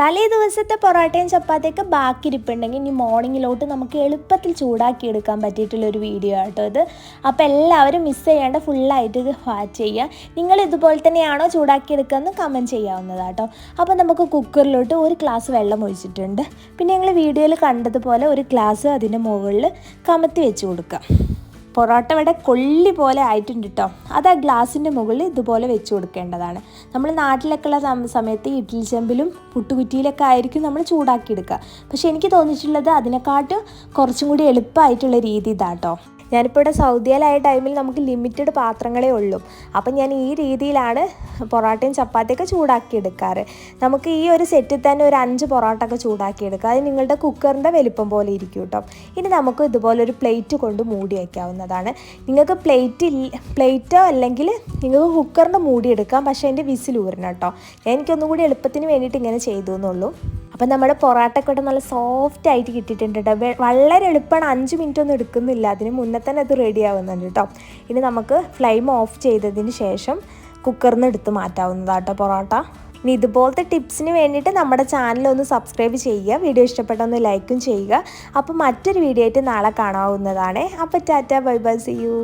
തലേ ദിവസത്തെ പൊറോട്ടയും ചപ്പാത്തിയൊക്കെ ബാക്കി ഇരിപ്പുണ്ടെങ്കിൽ ഇനി മോർണിംഗിലോട്ട് നമുക്ക് എളുപ്പത്തിൽ ചൂടാക്കി എടുക്കാൻ പറ്റിയിട്ടുള്ള ഒരു വീഡിയോ ആട്ടോ ഇത്. അപ്പോൾ എല്ലാവരും മിസ് ചെയ്യാണ്ട് ഫുള്ളായിട്ട് ഇത് വാച്ച് ചെയ്യുക നിങ്ങൾ ഇതുപോലെ തന്നെയാണോ ചൂടാക്കി എടുക്കുകയെന്ന് കമന്റ് ചെയ്യാവുന്നതാട്ടോ. അപ്പോൾ നമുക്ക് കുക്കറിലോട്ട് ഒരു ഗ്ലാസ് വെള്ളം ഒഴിച്ചിട്ടുണ്ട്. പിന്നെ ഞങ്ങൾ വീഡിയോയിൽ കണ്ടതുപോലെ ഒരു ഗ്ലാസ് അതിന്റെ മുകളിൽ കമത്തി വെച്ച് കൊടുക്കുക പൊറോട്ട ഇവിടെ കൊള്ളി പോലെ ആയിട്ടുണ്ട് കേട്ടോ അത് ആ ഗ്ലാസിന്റെ മുകളിൽ ഇതുപോലെ വെച്ച് കൊടുക്കേണ്ടതാണ്. നമ്മൾ നാട്ടിലൊക്കെ ഉള്ള സമയത്ത് ഇഡ്ഡലി ചെമ്പിലും പുട്ടുകുറ്റിയിലൊക്കെ ആയിരിക്കും നമ്മൾ ചൂടാക്കി എടുക്കുക പക്ഷേ എനിക്ക് തോന്നിയിട്ടുള്ളത് അതിനെക്കാട്ടും കുറച്ചും കൂടി എളുപ്പമായിട്ടുള്ള രീതി ഇതാട്ടോ ഞാനിപ്പോൾ ഇവിടെ സൗദിയിലായ ടൈമിൽ നമുക്ക് ലിമിറ്റഡ് പാത്രങ്ങളേ ഉള്ളൂ. അപ്പം ഞാൻ ഈ രീതിയിലാണ് പൊറോട്ടയും ചപ്പാത്തിയൊക്കെ ചൂടാക്കി എടുക്കാറ്. നമുക്ക് ഈ ഒരു സെറ്റിൽ തന്നെ ഒരു അഞ്ച് പൊറോട്ട ഒക്കെ ചൂടാക്കി എടുക്കാം. അത് നിങ്ങളുടെ കുക്കറിന്റെ വലിപ്പം പോലെ ഇരിക്കും കേട്ടോ ഇനി നമുക്ക് ഇതുപോലെ ഒരു പ്ലേറ്റ് കൊണ്ട് മൂടി വയ്ക്കാവുന്നതാണ് നിങ്ങൾക്ക് പ്ലേറ്റ് പ്ലേറ്റോ അല്ലെങ്കിൽ നിങ്ങൾക്ക് കുക്കറിന്റെ മൂടി എടുക്കാം പക്ഷേ അതിന്റെ വിസിൽ ഊരണം കേട്ടോ. എനിക്കൊന്നും കൂടി എളുപ്പത്തിന് വേണ്ടിയിട്ട് ഇങ്ങനെ ചെയ്തു എന്നുള്ളൂ. അപ്പം നമ്മുടെ പൊറോട്ടയൊക്കെ ഇവിടെ നല്ല സോഫ്റ്റ് ആയിട്ട് കിട്ടിയിട്ടുണ്ട് കേട്ടോ. വളരെ എളുപ്പമാണ്. അഞ്ച് മിനിറ്റ് ഒന്നും എടുക്കുന്നില്ല. അതിന് മുന്നേ തന്നെ അത് റെഡി ആവുന്നുണ്ട് കേട്ടോ. ഇനി നമുക്ക് ഫ്ലെയിം ഓഫ് ചെയ്തതിന് ശേഷം കുക്കറിൽ നിന്ന് എടുത്ത് മാറ്റാവുന്നതാട്ടോ പൊറോട്ട. ഇനി ഇതുപോലത്തെ ടിപ്സിന് വേണ്ടിയിട്ട് നമ്മുടെ ചാനൽ ഒന്ന് സബ്സ്ക്രൈബ് ചെയ്യുക. വീഡിയോ ഇഷ്ടപ്പെട്ടൊന്ന് ലൈക്കും ചെയ്യുക. അപ്പോൾ മറ്റൊരു വീഡിയോ ആയിട്ട് നാളെ കാണാവുന്നതാണ്. അപ്പോൾ tata bye bye see you